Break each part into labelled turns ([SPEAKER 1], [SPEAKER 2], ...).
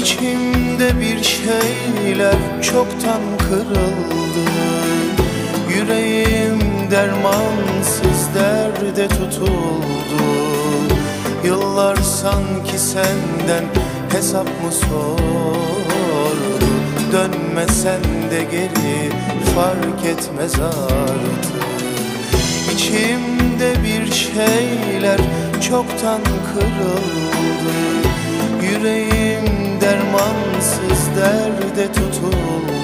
[SPEAKER 1] İçimde bir şeyler çoktan kırıldı. Yüreğim dermansız derde tutuldu. Yıllar sanki senden hesap mı sordu? Dönmesen de geri fark etmez artık. İçimde bir şeyler çoktan kırıldı. Yüreğim dermansız derde tutuldu.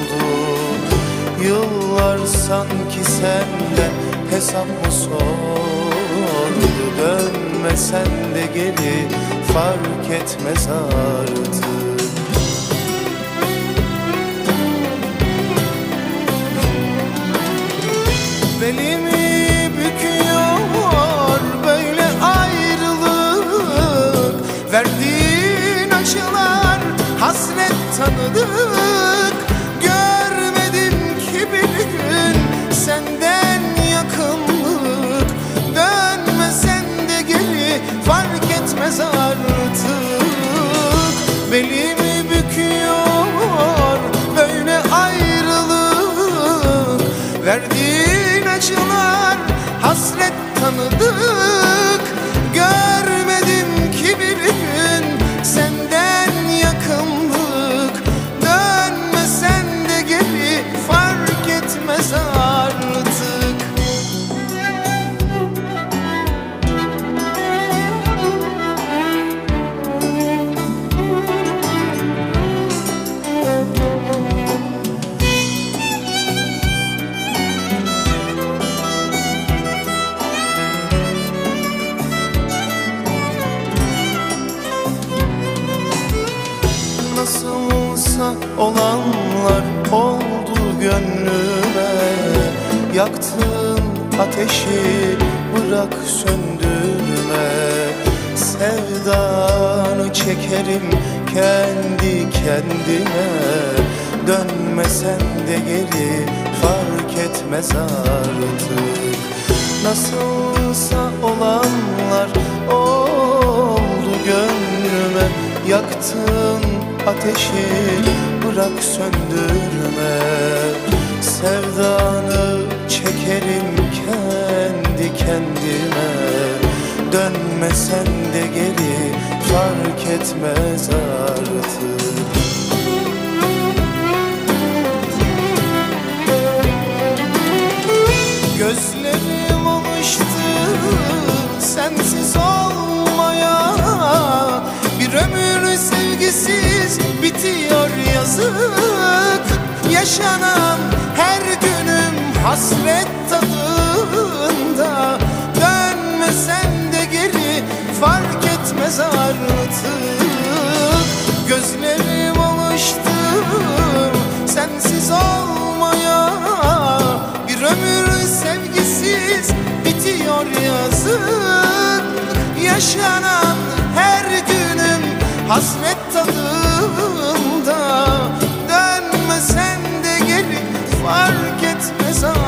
[SPEAKER 1] Yıllar sanki senden hesap mı sordu? Dönmesen de geri fark etmez artık hasret tanıdık Nasılsa olanlar oldu gönlüme. Yaktın ateşi bırak söndürme. Sevdanı çekerim kendi kendime. Dönmesen de geri fark etmez artık. Nasılsa olanlar ateşi bırak söndürme. Sevdanı çekerim kendi kendime. Dönmesen de geri fark etmez artık. Gözlerim bitiyor yazık. Yaşanan her günüm hasret tadında. Dönmesen de geri fark etmez artık. Gözlerim alıştı sensiz olmaya. Bir ömür sevgisiz bitiyor yazık. Yaşanan her günüm hasret tadı et mezar